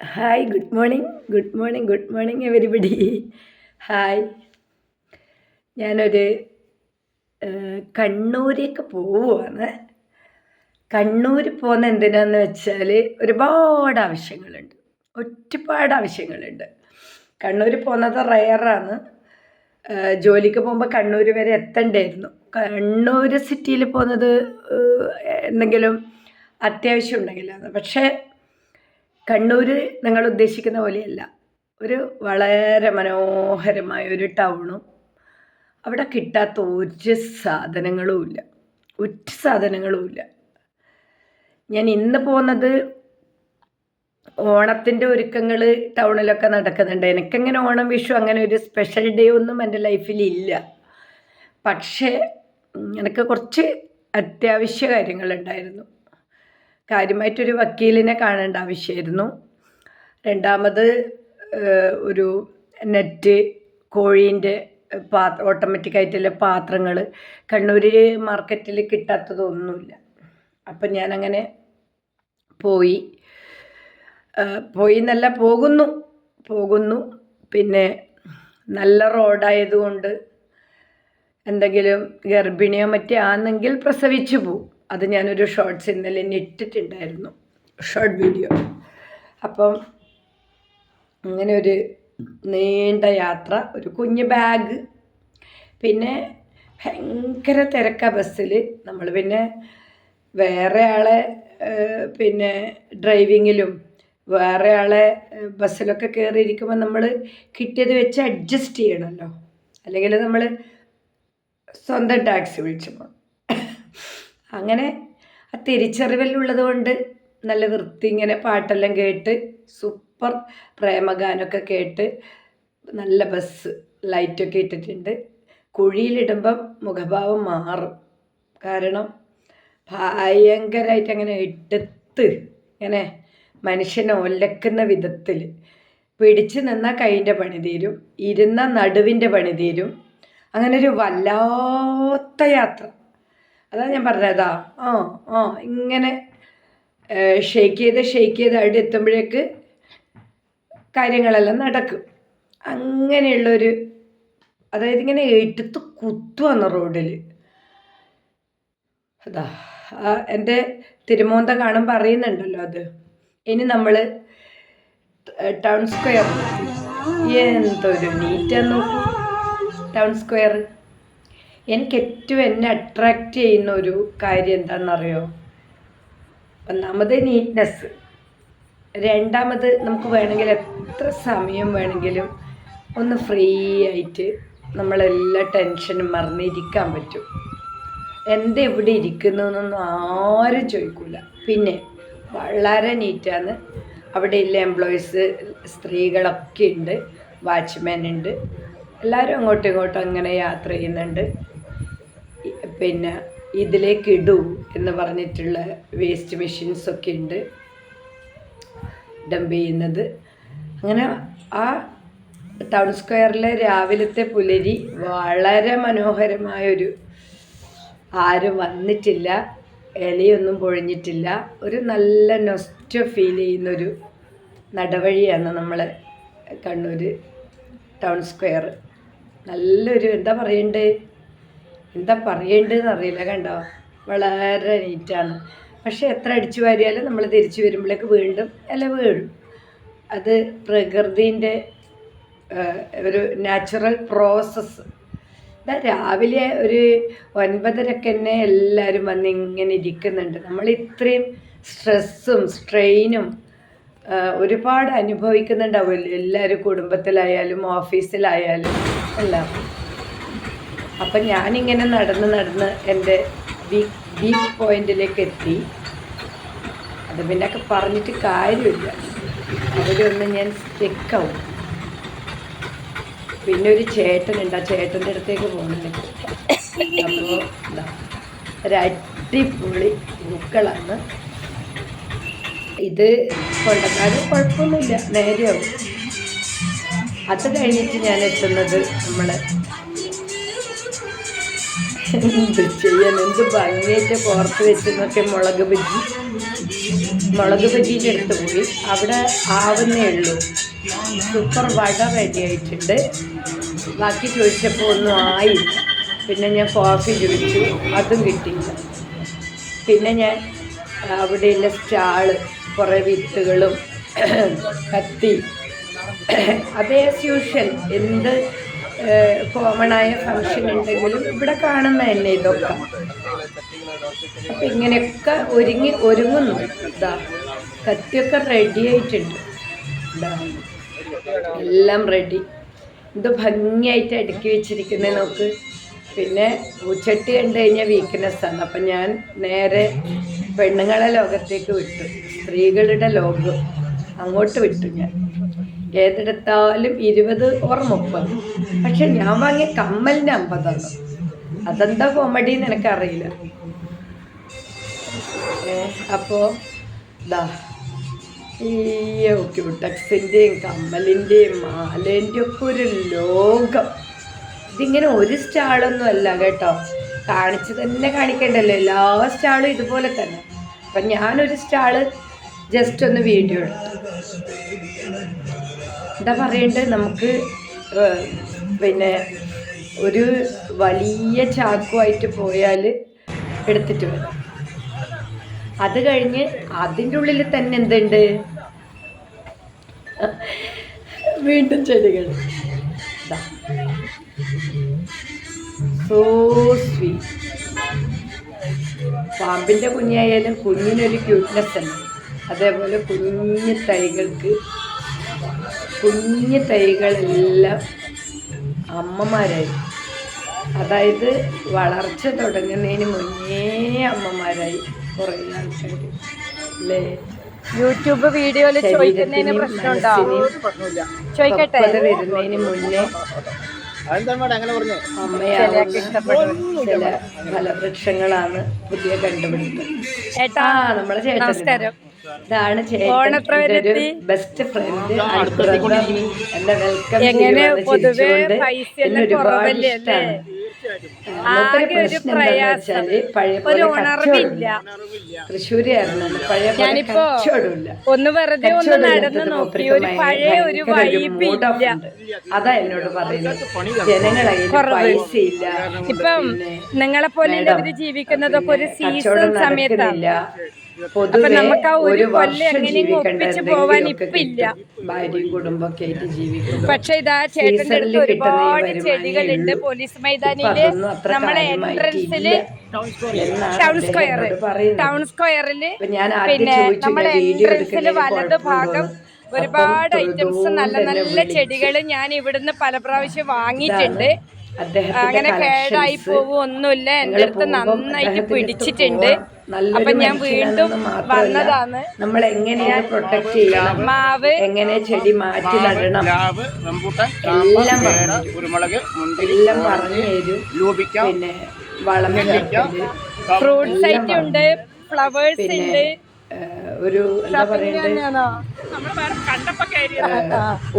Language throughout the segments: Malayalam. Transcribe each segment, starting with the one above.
Hi good morning good morning good morning everybody hi ഞാനൊരു കണ്ണൂരേക്ക് പോവുകയാണ് കണ്ണൂർ പോകുന്ന എന്തിനാന്ന് വെച്ചാൽ ഒരുപാട് ആവശ്യങ്ങളുണ്ട്. ഒരുപാട് ആവശ്യങ്ങളുണ്ട്. കണ്ണൂർ പോകുന്നത് റയറാണ്. ജോലിക്ക് പോകുമ്പോൾ കണ്ണൂർ വരെ എത്തണ്ടായിരുന്നു. കണ്ണൂർ സിറ്റിയിൽ പോകുന്നത് എന്തെങ്കിലും അത്യാവശ്യം ഉണ്ടെങ്കിലാണ് പക്ഷേ കണ്ണൂർ നിങ്ങൾ ഉദ്ദേശിക്കുന്ന പോലെയല്ല. ഒരു വളരെ മനോഹരമായ ഒരു ടൗണും അവിടെ കിട്ടാത്ത ഒരു സാധനങ്ങളും ഇല്ല. ഒറ്റ സാധനങ്ങളും ഇല്ല. ഞാൻ ഇന്ന് പോകുന്നത് ഓണത്തിന്റെ ഒരുക്കങ്ങൾ ടൗണിലൊക്കെ നടക്കുന്നുണ്ട്. എനിക്കങ്ങനെ ഓണം വിഷു അങ്ങനെ ഒരു സ്പെഷ്യൽ ഡേ ഒന്നും എന്റെ ലൈഫിൽ ഇല്ല. പക്ഷേ എനിക്ക് കുറച്ച് അത്യാവശ്യ കാര്യങ്ങളുണ്ടായിരുന്നു. കാര്യമായിട്ടൊരു വക്കീലിനെ കാണേണ്ട ആവശ്യമായിരുന്നു. രണ്ടാമത് ഒരു നെറ്റ് കോഴീന്റെ പാ ഓട്ടോമാറ്റിക്കായിട്ടുള്ള പാത്രങ്ങൾ കണ്ണൂർ മാർക്കറ്റിൽ കിട്ടാത്തതൊന്നുമില്ല. അപ്പം ഞാനങ്ങനെ പോയി. പോയി എന്നല്ല പോകുന്നു. പോകുന്നു. പിന്നെ നല്ല റോഡായതുകൊണ്ട് എന്തെങ്കിലും ഗർഭിണിയോ മറ്റേ ആണെങ്കിൽ പ്രസവിച്ചു പോവും. അത് ഞാനൊരു ഷോർട്ട്സ് ഇന്നലെ ഇട്ടിട്ടുണ്ടായിരുന്നു. ഷോർട്ട് വീഡിയോ അപ്പം അങ്ങനെ ഒരു നീണ്ട യാത്ര ഒരു കുഞ്ഞ് ബാഗ് പിന്നെ ഭയങ്കര തിരക്ക ബസ്സിൽ നമ്മൾ പിന്നെ വേറെ ആളെ പിന്നെ ഡ്രൈവിങ്ങിലും വേറെ ആളെ ബസ്സിലൊക്കെ കയറിയിരിക്കുമ്പോൾ നമ്മൾ കിട്ടിയത് വെച്ച് അഡ്ജസ്റ്റ് ചെയ്യണമല്ലോ അല്ലെങ്കിൽ നമ്മൾ സ്വന്തം ടാക്സി വിളിച്ചു പോകണം അങ്ങനെ ആ തിരിച്ചറിവെല്ലുള്ളത് കൊണ്ട് നല്ല വൃത്തി ഇങ്ങനെ പാട്ടെല്ലാം കേട്ട് സൂപ്പർ പ്രേമഗാനമൊക്കെ കേട്ട് നല്ല ബസ് ലൈറ്റൊക്കെ ഇട്ടിട്ടുണ്ട്. കുഴിയിലിടുമ്പം മുഖഭാവം മാറും. കാരണം ഭയങ്കരമായിട്ട് അങ്ങനെ എടുത്ത് ഇങ്ങനെ മനുഷ്യനെ ഒല്ലക്കുന്ന വിധത്തിൽ പിടിച്ച് നിന്നാൽ കൈന്റെ പണി തീരും ഇരുന്ന നടുവിന്റെ പണി തീരും. അങ്ങനെ ഒരു വല്ലാത്ത യാത്ര. അതാ ഞാൻ പറഞ്ഞതാ. ആ ആ ഇങ്ങനെ ഷെയ്ക്ക് ചെയ്ത് ഷെയ്ക്ക് ചെയ്ത് അവിടെ എത്തുമ്പോഴേക്ക് കാര്യങ്ങളെല്ലാം നടക്കും. അങ്ങനെയുള്ളൊരു അതായത് ഇങ്ങനെ എടുത്ത് കുത്തുവന്ന റോഡിൽ. അതാ എന്റെ തിരുമോന്ത കാണുമ്പോൾ പറയുന്നുണ്ടല്ലോ അത്. ഇനി നമ്മൾ ടൗൺ സ്ക്വയർ. എന്തൊരു നീറ്റാന്ന് നോക്കൂ. Town square. എനിക്ക് ഏറ്റവും എന്നെ അട്രാക്റ്റ് ചെയ്യുന്ന ഒരു കാര്യം എന്താണെന്നറിയോ ഒന്നാമത് നീറ്റ്നെസ് രണ്ടാമത് നമുക്ക് വേണമെങ്കിൽ എത്ര സമയം വേണമെങ്കിലും ഒന്ന് ഫ്രീ ആയിട്ട് നമ്മളെല്ലാ ടെൻഷനും മറന്നിരിക്കാൻ പറ്റും. എന്തെവിടെ ഇരിക്കുന്നു എന്നൊന്നും ആരും ചോദിക്കില്ല പിന്നെ വളരെ നീറ്റാണ് അവിടെയുള്ള എംപ്ലോയീസ് സ്ത്രീകളൊക്കെ ഉണ്ട് വാച്ച്മാൻ ഉണ്ട്. എല്ലാവരും അങ്ങോട്ടും ഇങ്ങോട്ടും അങ്ങനെ യാത്ര ചെയ്യുന്നുണ്ട്. പിന്നെ ഇതിലേക്ക് ഇടൂ എന്ന് പറഞ്ഞിട്ടുള്ള വേസ്റ്റ് മെഷീൻസ് ഒക്കെ ഉണ്ട്. ഡംപ് ചെയ്യുന്നത്. അങ്ങനെ ആ ടൗൺ സ്ക്വയറിലെ രാവിലത്തെ പുലരി വളരെ മനോഹരമായൊരു ആരും വന്നിട്ടില്ല. ഇലയൊന്നും പൊഴിഞ്ഞിട്ടില്ല. ഒരു നല്ല നൊസ്റ്റ ഫീൽ ചെയ്യുന്നൊരു നടവഴിയാണ് നമ്മൾ കണ്ണൂർ ടൗൺ സ്ക്വയർ നല്ലൊരു എന്താ പറയണ്ടേ? എന്താ പറയേണ്ടതെന്ന് അറിയില്ല കണ്ടോ? വളരെ നീറ്റാണ്. പക്ഷെ എത്ര അടിച്ചു വാരിയാലും നമ്മൾ തിരിച്ചു വരുമ്പോഴേക്ക് വീണ്ടും ഇല വീഴും. അത് പ്രകൃതിന്റെ ഒരു നാച്ചുറൽ പ്രോസസ്സ് ഇതാ രാവിലെ ഒരു ഒൻപതരക്ക് തന്നെ എല്ലാവരും വന്ന് ഇങ്ങനെ ഇരിക്കുന്നുണ്ട്. നമ്മൾ ഇത്രയും സ്ട്രെസ്സും സ്ട്രെയിനും ഒരുപാട് അനുഭവിക്കുന്നുണ്ടാവുമല്ലോ എല്ലാവരും കുടുംബത്തിലായാലും ഓഫീസിലായാലും എല്ലാം അപ്പം ഞാനിങ്ങനെ നടന്ന് നടന്ന് എന്റെ വീക്ക് വീക്ക് പോയിന്റിലേക്ക് എത്തി അത് പിന്നെ ഒക്കെ പറഞ്ഞിട്ട് കാര്യമില്ല. അവിടെ ഒന്ന് ഞാൻ സ്റ്റെക്കാവും പിന്നെ ഒരു ചേട്ടനുണ്ട്. ആ ചേട്ടന്റെ അടുത്തേക്ക് പോകുന്നുണ്ട് അപ്പോൾ ഇതാ ഒരു അടിപൊളി പൂക്കളാണ്. ഇത് കൊണ്ടക്കാരും കുഴപ്പമൊന്നുമില്ല. നേരെയാവും. അത് കഴിഞ്ഞിട്ട് ഞാൻ എത്തുന്നത് നമ്മൾ എന്ത് ചെയ്യാൻ എന്ത് ഭംഗിയായിട്ട് പുറത്ത് വെച്ചെന്നൊക്കെ മുളക് ബജി. മുളക് ബജീന്റെ അടുത്ത് പോയി. അവിടെ ആവുന്നേ ഉള്ളൂ. സൂപ്പർ വട റെഡി ആയിട്ടുണ്ട്. ബാക്കി ചോദിച്ചപ്പോൾ ഒന്നും ആയില്ല. പിന്നെ ഞാൻ കോഫി ചോദിച്ചു. അതും കിട്ടിയില്ല. പിന്നെ ഞാൻ അവിടെയുള്ള സ്റ്റാൾ കുറേ വിത്തുകളും കത്തി അതേ ആസ് യൂഷ്വൽ എന്ത് കോമണായ ഫങ്ഷൻ ഉണ്ടെങ്കിലും ഇവിടെ കാണുന്ന തന്നെ ഇതൊക്കെ. അപ്പം ഇങ്ങനെയൊക്കെ ഒരുങ്ങി ഒരുങ്ങുന്നു. ഇതാ കത്തിയൊക്കെ റെഡി ആയിട്ടുണ്ട്. എല്ലാം റെഡി ഇത് ഭംഗിയായിട്ട് അടുക്കി വെച്ചിരിക്കുന്നത് നോക്ക്. പിന്നെ പൂച്ചട്ടി കണ്ടു കഴിഞ്ഞാൽ വീക്ക്നെസ്സാണ് അപ്പം ഞാൻ നേരെ പെണ്ണുങ്ങളെ ലോകത്തേക്ക് വിട്ടു. സ്ത്രീകളുടെ ലോകം അങ്ങോട്ട് വിട്ടു ഞാൻ. ഏതെടുത്താലും ഇരുപത് ഓർ മുപ്പത്. പക്ഷെ ഞാൻ വാങ്ങിയ കമ്മലിന് അമ്പതാണ് അതെന്താ കോമഡി എന്ന് എനിക്കറിയില്ല. അപ്പോ ദാ ഈ ക്യൂട്ടക്സിന്റെയും കമ്മലിന്റെയും മാലേന്റെയും ഒക്കെ ഒരു ലോകം. ഇതിങ്ങനെ ഒരു സ്റ്റാളൊന്നും അല്ല കേട്ടോ. കാണിച്ച് തന്നെ കാണിക്കണ്ടല്ലോ. എല്ലാ സ്റ്റാളും ഇതുപോലെ തന്നെ. അപ്പം ഞാനൊരു സ്റ്റാൾ ജസ്റ്റ് ഒന്ന് വീഡിയോ എടുത്തു. എന്താ പറയണ്ടത് നമുക്ക് പിന്നെ ഒരു വലിയ ചാക്കുമായിട്ട് പോയാൽ എടുത്തിട്ട് വരാം. അത് കഴിഞ്ഞ് അതിന്റെ ഉള്ളിൽ തന്നെ എന്തുണ്ട്? വീണ്ടും ചെടികൾ. സോ സ്വീറ്റ് പാമ്പിന്റെ കുഞ്ഞായാലും കുഞ്ഞിനൊരു ക്യൂട്ട്നെസ് ഉണ്ട് അതേപോലെ കുഞ്ഞു തൈകൾക്ക് കുഞ്ഞു തൈകളെല്ലാം അമ്മമാരായി. അതായത് വളർച്ച തുടങ്ങുന്നതിന് മുന്നേ അമ്മമാരായി കുറേ ആൾക്കാർ അല്ലേ? യൂട്യൂബ് വീഡിയോയിൽ ചോദിക്കുന്നതിന് പ്രശ്നമുണ്ടോ? ചോദിക്കട്ടെ. വരുന്നതിന് മുന്നേ അമ്മയാവുന്ന ചില ഫലവൃക്ഷങ്ങളാണ് പുതിയ കണ്ടുപിടുത്തം. ഏട്ടാ ആ നമ്മളെ ചേട്ടൻ നമസ്കാരം. ഇതാണ് ചേട്ടൻ. ബെസ്റ്റ് ഫ്രണ്ട് എന്റെ വെൽക്കം എങ്ങനെ പൊതുവെ പൈസ കുറവല്ലേ ആകെ ഒരു പ്രയാസം. ഒരു ഉണർവില്ല. തൃശ്ശൂരായിരുന്നു പഴയ ഞാനിപ്പോ ഒന്ന് വെറുതെ ഒന്ന് നടന്നു നോക്കി. ഒരു പഴയ ഒരു വൈബ് ഇല്ല. അതാ എന്നോട് പറയുന്നത്. ഇപ്പം നിങ്ങളെ പോലെ ജീവിക്കുന്നതൊക്കെ ഒരു സീസൺ സമയത്താണ്. പൊതുവെ നമുക്ക് ആ ഒരു ഒരു കൊല്ലം എങ്ങനെയും ഒപ്പിച്ച് പോവാൻ എന്തെങ്കിലുമൊക്കെ ഇപ്പൊ ഇല്ല. ഭാര്യയും കുടുംബമൊക്കെ ആയിട്ട് ജീവിക്കും പക്ഷെ ഇതാ ചേട്ടന്റെ അടുത്ത് ഒരുപാട് ചെടികളുണ്ട് പോലീസ് മൈതാനിയിൽ. നമ്മളെ എൻട്രൻസിൽ ടൗൺ സ്ക്വയർ ടൗൺ സ്ക്വയറിൽ പിന്നെ നമ്മളെ നമ്മുടെ എൻട്രൻസിൽ വലത് ഭാഗം ഒരുപാട് ഐറ്റംസ് നല്ല നല്ല ചെടികൾ ഞാൻ ഇവിടുന്ന് പല പ്രാവശ്യം വാങ്ങിയിട്ടുണ്ട്. അങ്ങനെ കേടായി പോകും പോവും ഒന്നുമില്ല എന്റെ അടുത്ത് നന്നായിട്ട് പിടിച്ചിട്ടുണ്ട്. അപ്പൊ ഞാൻ വീണ്ടും വന്നതാണ്. നമ്മൾ എങ്ങനെയാ പ്രൊട്ടക്ട് ചെയ്യണം? മാവ് എങ്ങനെ ചെടി മാറ്റി നടണം? എല്ലാം. കുരുമുളക് എല്ലാം പറഞ്ഞു തരും. പിന്നെ വളം ഫ്രൂട്ട്സ് ഐറ്റം ഉണ്ട് ഫ്ലവേഴ്സ് ഉണ്ട്. ഒരു എന്താ പറയണ്ടത്?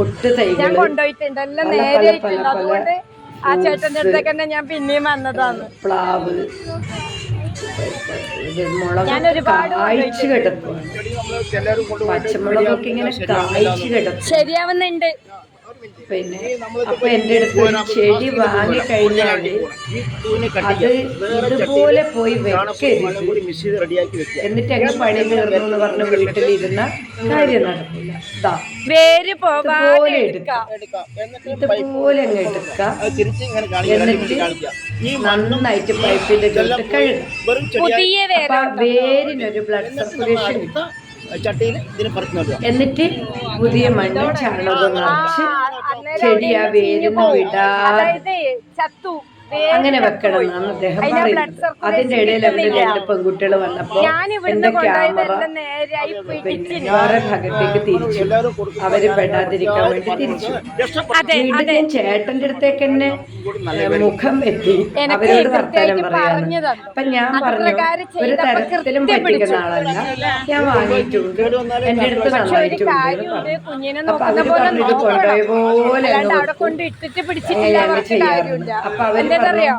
ഒട്ട് ഞാൻ തൈകൾ കൊണ്ടുപോയിട്ടുണ്ട്. എല്ലാം അതുകൊണ്ട് ആ ചേട്ടന്റെ അടുത്തേക്ക് തന്നെ ഞാൻ പിന്നെയും വന്നതാണ്. പ്ലാവ്. ഞാൻ ഒരുപാട് കായ്ച്ചു പച്ചമുളകൊക്കെ ഇങ്ങനെ കായ്ച്ചു കിടക്കും ശരിയാവുന്നുണ്ട്. പിന്നെ അപ്പൊ എന്റെ അടുത്ത് ചെടി വാങ്ങി കട്ട് അത് ഇതുപോലെ പോയി വെക്കരുത് എന്നിട്ട് അങ്ങ് പണി തീർന്നു എന്ന് പറഞ്ഞ് വീട്ടിലിരുന്ന കാര്യം നടക്കില്ല ഇതാ വേര് പോവാതെ ഇതുപോലെ എടുക്കാം എന്നിട്ട് ഇതുപോലെ അങ്ങ് നന്നായിട്ട് പൈപ്പിന്റെ ചോട്ട് പുതിയ അപ്പൊ വേരിനൊരു ബ്ലഡ് സർക്കുലേഷൻ കിട്ടും ചട്ടിയിൽ ഇതിന് പറിച്ചു നടുക എന്നിട്ട് പുതിയ മണ്ണ് ചാണകം നിറച്ച് വേരുന്നു ചെടി ആ വേരൊന്നും. വിടാതെ ചത്തു അങ്ങനെ വെക്കണം. എന്നാണ് അദ്ദേഹം പറയുന്നത്. അതിന്റെ ഇടയിൽ അവരുടെ രണ്ട് പെൺകുട്ടികൾ വന്നപ്പോ എന്റെ ക്യാമറ നേരെയായി പിന്നെ വേറെ ഭാഗത്തേക്ക് തിരിച്ചു. അവർ പെടാതിരിക്കാൻ വേണ്ടി തിരിച്ചു. അതെ വീണ്ടും അതെ. ഞാൻ ചേട്ടന്റെ അടുത്തേക്ക് തന്നെ മുഖം എത്തി. അവരോട് പറഞ്ഞു തന്നു. അപ്പൊ ഞാൻ പറഞ്ഞു ഒരു തരത്തിലും പഠിക്കുന്ന പറ്റിക്കുന്ന ആളല്ല. ഞാൻ വാങ്ങിയിട്ടുണ്ട്. എന്റെ അടുത്ത് നന്നായിട്ടുണ്ട്. അപ്പൊ നോക്കുന്ന അവർ പോലെ പറഞ്ഞു ഇത് നോക്കണം. കൊണ്ടുപോയ പോലെ അപ്പൊ അവർ എന്താ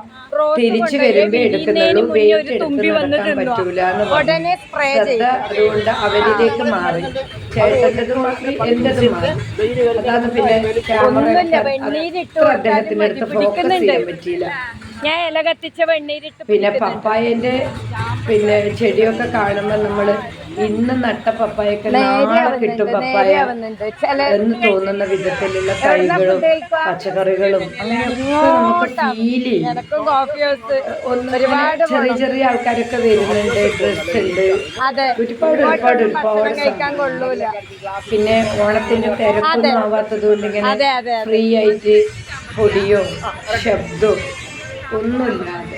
തിരിച്ചു വരുമ്പോ എടുക്കുന്നതും എടുക്കുന്നുള്ളൂ വെയിറ്റ് എടുത്ത്. പറ്റൂല എന്ന് പറഞ്ഞു. ഉടനെ സ്പ്രേ ശ്രദ്ധ അതുകൊണ്ട് അവരിലേക്ക് മാറി. ചേട്ടന്റെതും മാറി എന്റേതും മാറി. അതാണ് പിന്നെ ക്യാമറ അത്ര അദ്ദേഹത്തിന്റെ അടുത്ത് ഫോക്കസ് ചെയ്യാൻ പറ്റിയില്ല. ഞാൻ ഇല കത്തിച്ച വെണ്ണീരിട്ട് പിന്നെ പപ്പായന്റെ പിന്നെ ചെടിയൊക്കെ കാണുമ്പോൾ നമ്മൾ ഇന്ന് നട്ട പപ്പായക്ക് നാളെ കിട്ടും പപ്പായ എന്ന് തോന്നുന്ന വിധത്തിലുള്ള തൈകളും പച്ചക്കറികളും ഒരുപാട് ചെറിയ ചെറിയ ആൾക്കാരൊക്കെ വരുന്നുണ്ട് ഡ്രസ് ഉണ്ട്. ഒരുപാട് ഒരുപാട് ഒരുപാട് പിന്നെ ഓണത്തിന്റെ തിരക്കൊന്നും ആവാത്തത് കൊണ്ട് ഇങ്ങനെ ഫ്രീ ആയിട്ട് പൊടിയോ ശബ്ദവും ഒന്നുമില്ലാതെ.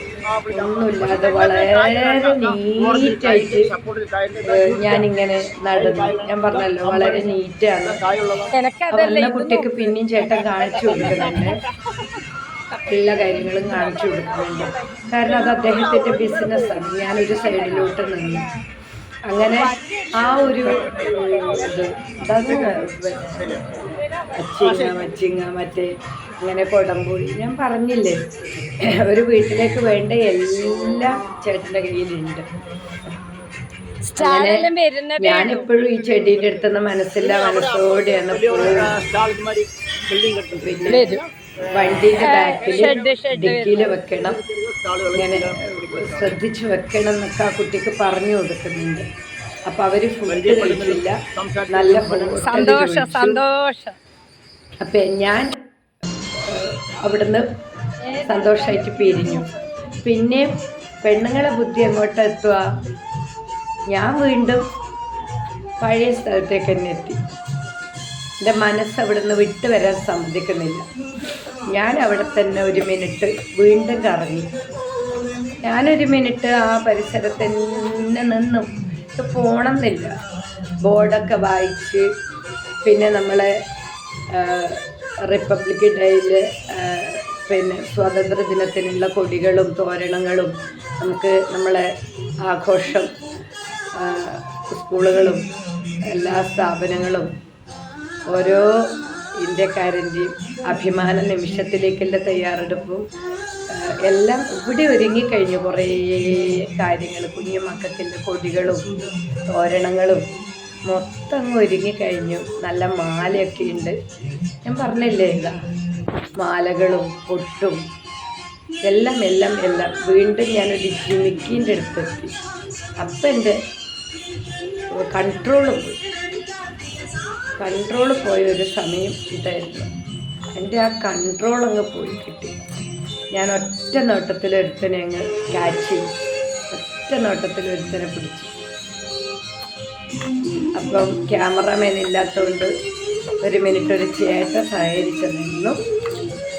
ഒന്നുമില്ലാതെ വളരെ നീറ്റായിട്ട് ഞാനിങ്ങനെ നടന്നു. ഞാൻ പറഞ്ഞല്ലോ വളരെ നീറ്റാണ്. വന്ന കുട്ടിക്ക് പിന്നെയും ചേട്ടൻ കാണിച്ചു കൊടുക്കുന്നുണ്ട്. എല്ലാ കാര്യങ്ങളും കാണിച്ചു കൊടുക്കുന്നുണ്ട്. കാരണം അത് അദ്ദേഹത്തിന്റെ ബിസിനസ്സാണ്. ഞാനൊരു സൈഡിലോട്ട് നിന്നു അങ്ങനെ ആ ഒരു ഇത് അതാണ് അച്ചിങ്ങ മച്ചിങ്ങ മറ്റേ അങ്ങനെ കൊടംപുളി ഞാൻ പറഞ്ഞില്ലേ ഒരു വീട്ടിലേക്ക് വേണ്ട എല്ലാ ചേട്ടന്റെ കയ്യിലുണ്ട്. ഞാനെപ്പോഴും ഈ ചെടീന്റെ അടുത്തുനിന്ന് മനസ്സില്ല മനസ്സോടെയാണ് വണ്ടിയുടെ ബാക്കിൽ ഡിക്കിയിൽ വെക്കണം. ഇങ്ങനെ ശ്രദ്ധിച്ചു വെക്കണം എന്നൊക്കെ ആ കുട്ടിക്ക് പറഞ്ഞു കൊടുക്കുന്നുണ്ട്. അപ്പൊ അവർ ഫുഡ് കഴിച്ചില്ല നല്ല സന്തോഷം സന്തോഷം. അപ്പൊ ഞാൻ അവിടുന്ന് സന്തോഷമായിട്ട് പിരിഞ്ഞു. പിന്നെ പെണ്ണുങ്ങളെ ബുദ്ധി എങ്ങോട്ട് എത്തുക. ഞാൻ വീണ്ടും പഴയ സ്ഥലത്തേക്ക് തന്നെ എത്തി. എന്റെ മനസ്സ് അവിടുന്ന് വിട്ടു വരാൻ സമ്മതിക്കുന്നില്ല. ഞാൻ അവിടെ തന്നെ ഒരു മിനിറ്റ് വീണ്ടും കറങ്ങി. ഞാനൊരു മിനിറ്റ് ആ പരിസരത്ത് തന്നെ നിന്നു. പോണമെന്നില്ല. ബോർഡൊക്കെ വായിച്ച് പിന്നെ നമ്മളെ റിപ്പബ്ലിക് ഡേയിൽ പിന്നെ സ്വാതന്ത്ര്യ ദിനത്തിനുള്ള കൊടികളും തോരണങ്ങളും നമുക്ക് നമ്മളെ ആഘോഷം സ്കൂളുകളും എല്ലാ സ്ഥാപനങ്ങളും ഓരോ ഇന്ത്യക്കാരന്റെയും അഭിമാന നിമിഷത്തിലേക്കുള്ള തയ്യാറെടുപ്പും. എല്ലാം ഇവിടെ ഒരുങ്ങിക്കഴിഞ്ഞു കുറേ കാര്യങ്ങൾ കുഞ്ഞു മക്കത്തിന്റെ കൊടികളും തോരണങ്ങളും മൊത്തം അങ്ങ് ഒരുങ്ങിക്കഴിഞ്ഞു നല്ല മാലയൊക്കെ ഉണ്ട്. ഞാൻ പറഞ്ഞില്ലേ ഇതാ മാലകളും പൊട്ടും എല്ലാം എല്ലാം എല്ലാം. വീണ്ടും ഞാനൊരു ജിമിക്കിന്റെ അടുത്തെത്തി. അപ്പം എന്റെ കൺട്രോൾ പോയി. കൺട്രോൾ പോയ ഒരു സമയം ഇതായിരുന്നു. എന്റെ ആ കൺട്രോൾ അങ്ങ് പോയി കിട്ടി. ഞാൻ ഒറ്റ നോട്ടത്തിൽ ഒരുത്തനെ അങ്ങ് ക്യാച്ച് ചെയ്തു. ഒറ്റ നോട്ടത്തിൽ ഒരുത്തനെ പിടിച്ചു. അപ്പം ക്യാമറമാൻ ഇല്ലാത്തതുകൊണ്ട് ഒരു മിനിറ്റ് ഒരു ചേട്ട സഹകരിച്ചു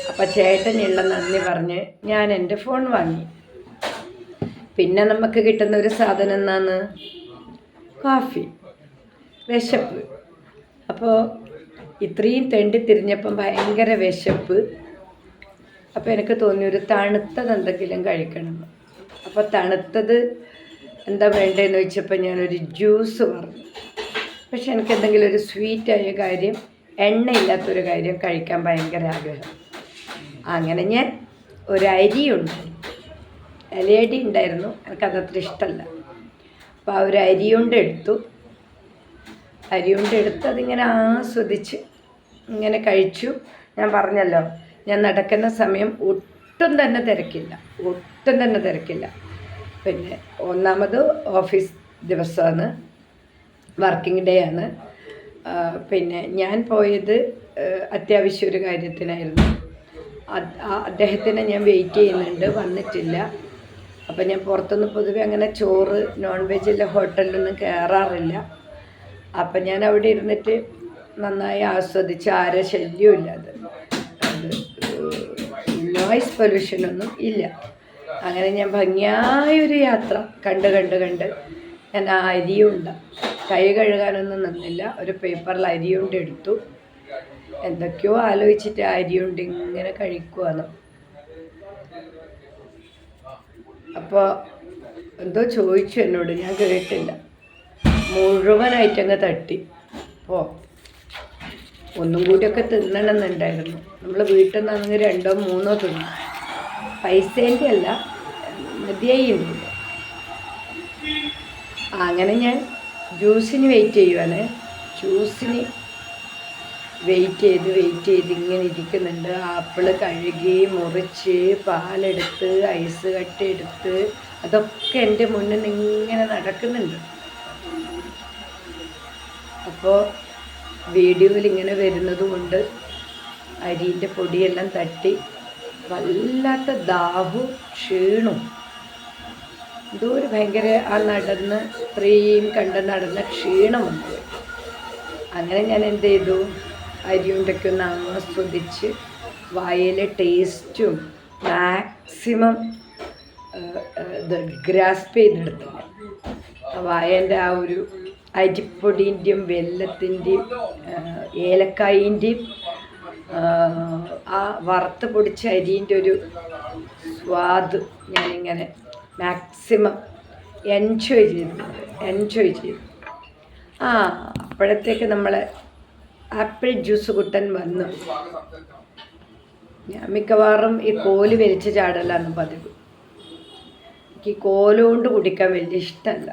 അപ്പം ചേട്ടനുള്ള നന്ദി പറഞ്ഞ് ഞാൻ എന്റെ ഫോൺ വാങ്ങി. പിന്നെ നമുക്ക് കിട്ടുന്ന ഒരു സാധനം എന്നാന്ന് കോഫി. വിശപ്പ്. അപ്പോൾ ഇത്രയും തെണ്ടി തിരിഞ്ഞപ്പം ഭയങ്കര വിശപ്പ്. അപ്പോൾ എനിക്ക് തോന്നി ഒരു തണുത്തത് എന്തെങ്കിലും കഴിക്കണം. അപ്പോൾ തണുത്തത് എന്താ വേണ്ടതെന്ന് വെച്ചപ്പോൾ ഞാനൊരു ജ്യൂസ് പറഞ്ഞു. പക്ഷെ എനിക്ക് എന്തെങ്കിലും ഒരു സ്വീറ്റായ കാര്യം എണ്ണയില്ലാത്തൊരു കാര്യം കഴിക്കാൻ ഭയങ്കര ആഗ്രഹം. അങ്ങനെ ഞാൻ ഒരു അരിയുണ്ട് ഇലയടി ഉണ്ടായിരുന്നു. എനിക്കതത്ര ഇഷ്ടമല്ല അപ്പോൾ ആ ഒരു അരിയുണ്ട് എടുത്തു. അരിയുണ്ട് എടുത്ത് അതിങ്ങനെ ആസ്വദിച്ച് ഇങ്ങനെ കഴിച്ചു. ഞാൻ പറഞ്ഞല്ലോ ഞാൻ നടക്കുന്ന സമയം ഒട്ടും തന്നെ തിരക്കില്ല. ഒട്ടും തന്നെ തിരക്കില്ല. പിന്നെ ഒന്നാമത് ഓഫീസ് ദിവസമാണ്. വർക്കിംഗ് ഡേ ആണ്. പിന്നെ ഞാൻ പോയത് അത്യാവശ്യ ഒരു കാര്യത്തിനായിരുന്നു. അദ്ദേഹത്തിനെ ഞാൻ വെയിറ്റ് ചെയ്യുന്നുണ്ട് വന്നിട്ടില്ല. അപ്പം ഞാൻ പുറത്തുനിന്ന് പൊതുവെ അങ്ങനെ ചോറ് നോൺ വെജുള്ള ഹോട്ടലിലൊന്നും കയറാറില്ല അപ്പം ഞാൻ അവിടെ ഇരുന്നിട്ട് നന്നായി ആസ്വദിച്ച് ആരെ ശല്യമില്ല അത് നോയ്സ് പൊല്യൂഷനൊന്നും ഇല്ല. അങ്ങനെ ഞാൻ ഭംഗിയായൊരു യാത്ര കണ്ട് കണ്ട് കണ്ട് ഞാൻ ആ അരിയുണ്ട കൈ കഴുകാനൊന്നും നിന്നില്ല. ഒരു പേപ്പറിൽ അരിയുണ്ട് എടുത്തു. എന്തൊക്കെയോ ആലോചിച്ചിട്ട് ആ അരിയുണ്ട് ഇങ്ങനെ കഴിക്കുവാണ്. അപ്പോൾ എന്തോ ചോദിച്ചു എന്നോട്. ഞാൻ കേട്ടില്ല. മുഴുവനായിട്ട് അങ്ങ് തട്ടി. ഓ ഒന്നും കൂടിയൊക്കെ തിന്നണമെന്നുണ്ടായിരുന്നു. നമ്മൾ വീട്ടിൽ നിന്നാണെങ്കിൽ രണ്ടോ മൂന്നോ തിന്നു. പൈസേന്റെ അല്ല മതിയായിട്ടുണ്ട് അങ്ങനെ ഞാൻ ജ്യൂസിന് വെയിറ്റ് ചെയ്യുവാണ്. ജ്യൂസിന് വെയിറ്റ് ചെയ്ത് വെയിറ്റ് ചെയ്ത് ഇങ്ങനെ ഇരിക്കുന്നുണ്ട്. ആപ്പിൾ കഴുകി മുറിച്ച് പാലെടുത്ത് ഐസ് കട്ട് എടുത്ത് അതൊക്കെ എന്റെ മുന്നിൽ ഇങ്ങനെ നടക്കുന്നുണ്ട്. അപ്പോൾ വീഡിയോയിൽ ഇങ്ങനെ വരുന്നത് കൊണ്ട് അരിന്റെ പൊടിയെല്ലാം തട്ടി വല്ലാത്ത ദാഹവും ക്ഷീണവും. എന്തോ ഒരു ഭയങ്കര ആ നടന്ന് ഇത്രയും കണ്ട് നടന്ന ക്ഷീണം വന്നു. അങ്ങനെ ഞാൻ എന്ത് ചെയ്തു? അരിയുണ്ടൊക്കെ ഒന്ന് ആസ്വദിച്ച് വായയിലെ ടേസ്റ്റും മാക്സിമം ഇത് ഗ്രാസ്പ് ചെയ്തെടുത്തില്ല വായന്റെ ആ ഒരു അരിപ്പൊടിന്റെയും വെല്ലത്തിന്റെയും ഏലക്കായിന്റെയും ആ വറുത്ത് പൊടിച്ച അരിന്റെ ഒരു സ്വാദ് ഞാനിങ്ങനെ മാക്സിമം എൻജോയ് ചെയ്തു. എൻജോയ് ചെയ്തു. ആ അപ്പോഴത്തേക്ക് നമ്മൾ ആപ്പിൾ ജ്യൂസ് കുട്ടൻ വന്നു. ഞാൻ മിക്കവാറും ഈ കോൽ വലിച്ചു ചാടലാണ് പതിവ്. എനിക്ക് ഈ കോൽ കൊണ്ട് കുടിക്കാൻ വലിയ ഇഷ്ടമല്ല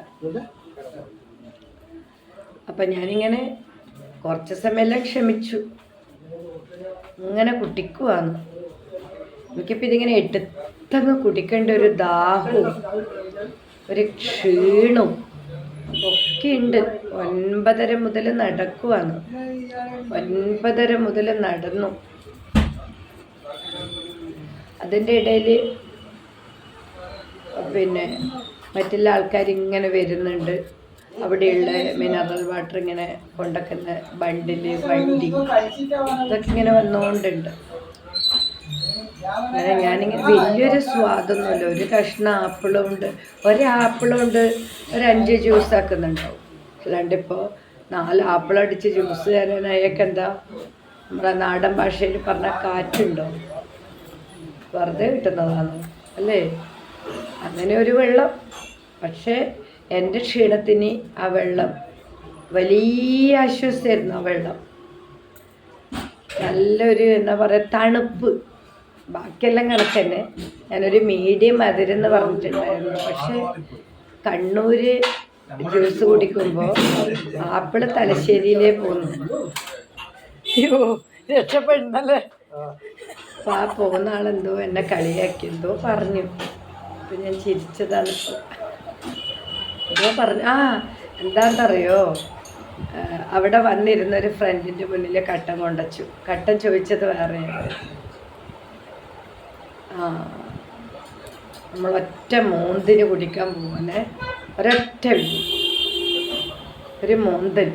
അപ്പം ഞാനിങ്ങനെ കുറച്ച് സമയമെല്ലാം ക്ഷമിച്ചു. ഇങ്ങനെ കുട്ടിക്കുവാന്ന്. എനിക്കിപ്പോൾ ഇതിങ്ങനെ എടുത്തങ്ങ് കുടിക്കേണ്ട ഒരു ദാഹവും ഒരു ക്ഷീണവും ഒക്കെ ഉണ്ട്. ഒൻപതര മുതൽ നടക്കുവാണ്. ഒൻപതര മുതൽ നടന്നു. അതിന്റെ ഇടയിൽ പിന്നെ മറ്റുള്ള ആൾക്കാർ ഇങ്ങനെ വരുന്നുണ്ട്. അവിടെയുള്ള മിനറൽ വാട്ടർ ഇങ്ങനെ കൊണ്ടക്കുന്ന ബണ്ടിൽ വണ്ടി ഇതൊക്കെ ഇങ്ങനെ വന്നുകൊണ്ടുണ്ട്. അങ്ങനെ ഞാനിങ്ങനെ വലിയൊരു സ്വാദൊന്നുമില്ല. ഒരു കഷ്ണം ആപ്പിളും ഉണ്ട്. ഒരു ആപ്പിളും ഉണ്ട്. ഒരു അഞ്ച് ജ്യൂസ് ആക്കുന്നുണ്ടാവും. അല്ലാണ്ട് ഇപ്പോൾ നാല് ആപ്പിളടിച്ച് ജ്യൂസ് തരാനായൊക്കെ എന്താ? നമ്മളെ നാടൻ ഭാഷയിൽ പറഞ്ഞ കാറ്റുണ്ടോ? വെറുതെ കിട്ടുന്നതാണ്. അല്ലേ? അങ്ങനെ ഒരു വെള്ളം. പക്ഷേ എന്റെ ക്ഷീണത്തിന് ആ വെള്ളം വലിയ ആശ്വാസമായിരുന്നു ആ വെള്ളം. നല്ലൊരു എന്താ പറയുക തണുപ്പ്. ബാക്കിയെല്ലാം കണക്ക് തന്നെ ഞാനൊരു മീഡിയം അതിരെന്ന് പറഞ്ഞിട്ടുണ്ടായിരുന്നു. പക്ഷേ കണ്ണൂര് ജ്യൂസ് കുടിക്കുമ്പോൾ ആപ്പിൾ തലശ്ശേരിയിലേ പോന്നു. അയ്യോ രക്ഷപ്പെടുന്നല്ലേ അപ്പോൾ ആ പോകുന്ന ആളെന്തോ എന്നെ കളിയാക്കി എന്തോ പറഞ്ഞു. അപ്പം ഞാൻ ചിരിച്ചതാണ് എന്തോ പറഞ്ഞു. ആ എന്താണെന്നറിയോ? അവിടെ വന്നിരുന്ന ഒരു ഫ്രണ്ടിന്റെ മുന്നിൽ കട്ടൻ കൊണ്ടച്ചു. കട്ടൻ ചോദിച്ചത് വേറെയാണ്. നമ്മളൊറ്റ മോന്തിന് കുടിക്കാൻ പോകുന്നത് ഒരൊറ്റ ഒരു മോന്തൽ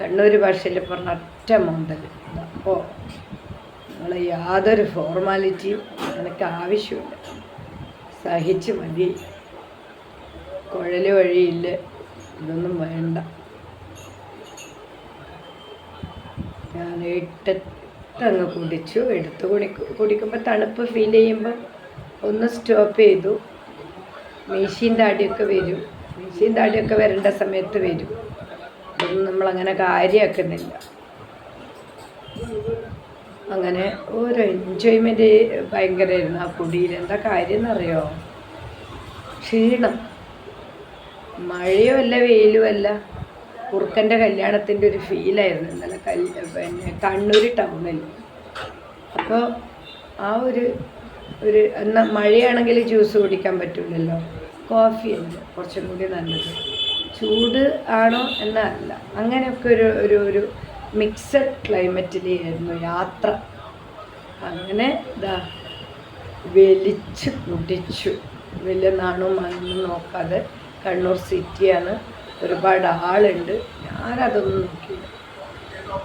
കണ്ണൂർ ഭാഷയിൽ പറഞ്ഞ ഒറ്റ മോന്തൽ അപ്പോൾ നിങ്ങൾ യാതൊരു ഫോർമാലിറ്റിയും എനിക്ക് ആവശ്യമില്ല. സഹിച്ച് മതി. കുഴൽ വഴിയില്ല. ഇതൊന്നും വേണ്ട. ഞാൻ ഇട്ടങ്ങ് കുടിച്ചു. എടുത്ത് കുടിക്കും കുടിക്കുമ്പോൾ തണുപ്പ് ഫീൽ ചെയ്യുമ്പോൾ ഒന്ന് സ്റ്റോപ്പ് ചെയ്തു. മീശീൻ താടിയൊക്കെ വരും. മീശീൻ താടിയൊക്കെ വരേണ്ട സമയത്ത് വരും. അതൊന്നും നമ്മളങ്ങനെ കാര്യമാക്കുന്നില്ല അങ്ങനെ ഓരോ എൻജോയ്മെന്റ് ഭയങ്കരമായിരുന്നു ആ കുടിയിൽ. എന്താ കാര്യം എന്നറിയോ ക്ഷീണം. മഴയോ അല്ല വെയിലും അല്ല കുറുക്കന്റെ കല്യാണത്തിന്റെ ഒരു ഫീലായിരുന്നു ഇന്നലെ കൽ പിന്നെ കണ്ണൂർ ടൗണിൽ. അപ്പോൾ ആ ഒരു ഒരു എന്നാൽ മഴയാണെങ്കിൽ ജ്യൂസ് കുടിക്കാൻ പറ്റില്ലല്ലോ കോഫി അല്ല കുറച്ചും കൂടി നല്ലത്. ചൂട് ആണോ എന്നല്ല അങ്ങനെയൊക്കെ ഒരു ഒരു ഒരു മിക്സഡ് ക്ലൈമറ്റിലായിരുന്നു യാത്ര. അങ്ങനെ ഇതാ വലിച്ച് കുടിച്ചു വലിയ നാണും മണ്ണും നോക്കാതെ കണ്ണൂർ സിറ്റിയാണ് ഒരുപാട് ആളുണ്ട്. ഞാനതൊന്നും നോക്കിയില്ല.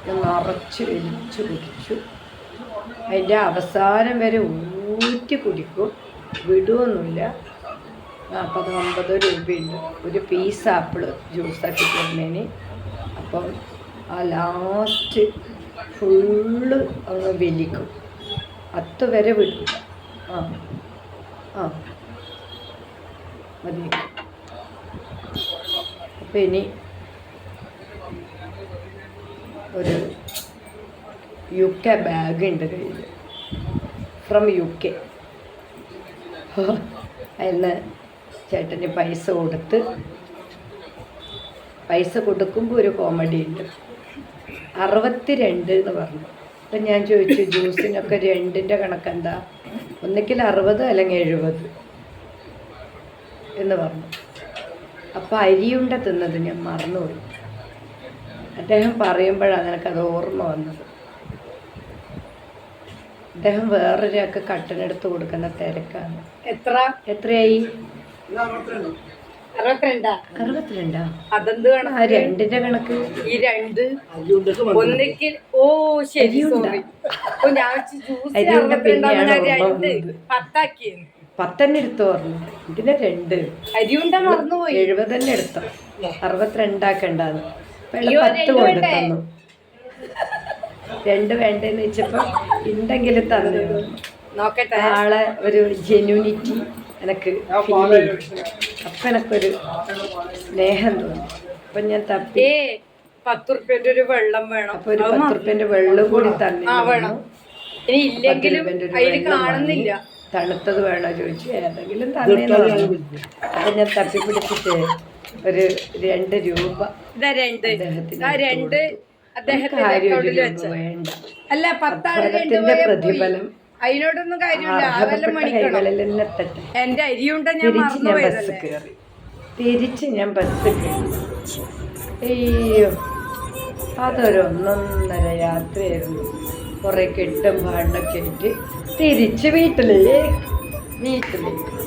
ഞാൻ നിറച്ച് വലിച്ച് കുടിച്ചു. അതിന്റെ അവസാനം വരെ ഊറ്റി കുടിക്കും. വിടുവൊന്നുമില്ല. നാൽപ്പത് അമ്പത് രൂപയുണ്ട്. ഒരു പീസ് ആപ്പിൾ ജ്യൂസാക്കി തരുന്നതിന് അപ്പം ആ ലാസ്റ്റ് ഫുള്ള് അങ്ങ് വലിക്കും. അത്ത വരെ വിടില്ല ആ ആ. മതി അപ്പം ഇനി ഒരു യു കെ ബാഗ് ഉണ്ട് കയ്യിൽ ഫ്രം യു കെ അതിന് ചേട്ടന് പൈസ കൊടുത്ത് പൈസ കൊടുക്കുമ്പോൾ ഒരു കോമഡി ഉണ്ട് അറുപത്തി രണ്ട് എന്ന് പറഞ്ഞു. അപ്പം ഞാൻ ചോദിച്ചു ജ്യൂസിനൊക്കെ രണ്ടിന്റെ കണക്കെന്താ? ഒന്നിക്കിൽ അറുപത് അല്ലെങ്കിൽ എഴുപത് എന്ന് പറഞ്ഞു. അപ്പോൾ അരിയുണ്ട തിന്നത് ഞാൻ മറന്നുപോയി. അദ്ദേഹം പറയുമ്പോഴാണ് എനിക്കത് ഓർമ്മ വന്നത്. അദ്ദേഹം വേറൊരാൾക്ക് കട്ടനെടുത്ത് കൊടുക്കുന്ന തിരക്കാണ്. എത്ര? എത്രയായി? അറുപത്തിരണ്ടാ. അറുപത്തിരണ്ടാ? അതെന്ത് വേണം ആ രണ്ടിന്റെ കണക്ക്. ഈ രണ്ട്. ഒന്നിക്ക് ഓ ശരി സോറി ഞാൻ ജ്യൂസ് അരിയുണ്ട പത്തന്നെ എടുത്തു പറഞ്ഞു. ഇതിനെ രണ്ട്. അരിയുണ്ട മറന്നുപോയി എഴുപതന്നെ എടുത്തോ. അറുപത്തിരണ്ടാക്കണ്ടാന്ന്. വെള്ള പത്ത് രണ്ട് കൊണ്ട് വേണ്ടേ? തന്നു. രണ്ട് വേണ്ടെന്ന് വെച്ചപ്പോ ഉണ്ടെങ്കിൽ തന്നു. നോക്കട്ടെ. ആളെ ഒരു ജെന്യൂനിറ്റി എനക്ക് ഫീൽ അപ്പൊ എനക്കൊരു സ്നേഹം തോന്നി. അപ്പൊ ഞാൻ തപ്പി. ഏ പത്ത് റുപ്യന്റെ ഒരു വെള്ളം വേണം. അപ്പൊ ഒരു പത്ത് റുപ്യന്റെ വെള്ളം കൂടി തന്നെ ആ വേണം. ഇനി ഇല്ലെങ്കിലും അതിൽ കാണുന്നില്ല. തണുത്തത് വേണോ ചോദിച്ചു. ഏതെങ്കിലും തന്നെ ഞാൻ തപ്പിപ്പിടിച്ചിട്ട് ഒരു രണ്ട് രൂപ രണ്ട്. അദ്ദേഹത്തിന് വേണ്ട. അല്ല പത്താഴത്തിന്റെ. പ്രതിഫലം അതിനോടൊന്നും കാര്യമില്ല. എന്റെ അരിയുണ്ട ഞാൻ തിരിച്ച് മറന്നു ഞാൻ ബസ് കയറി. തിരിച്ച് ഞാൻ ബസ് കയറി. അയ്യോ അതൊരു ഒന്നൊന്നര യാത്രയായിരുന്നു. കുറെ കെട്ടും പാടിനൊക്കെ ആയിട്ട് തിരിച്ച് വീട്ടിലേക്ക്. വീട്ടിലേക്ക്.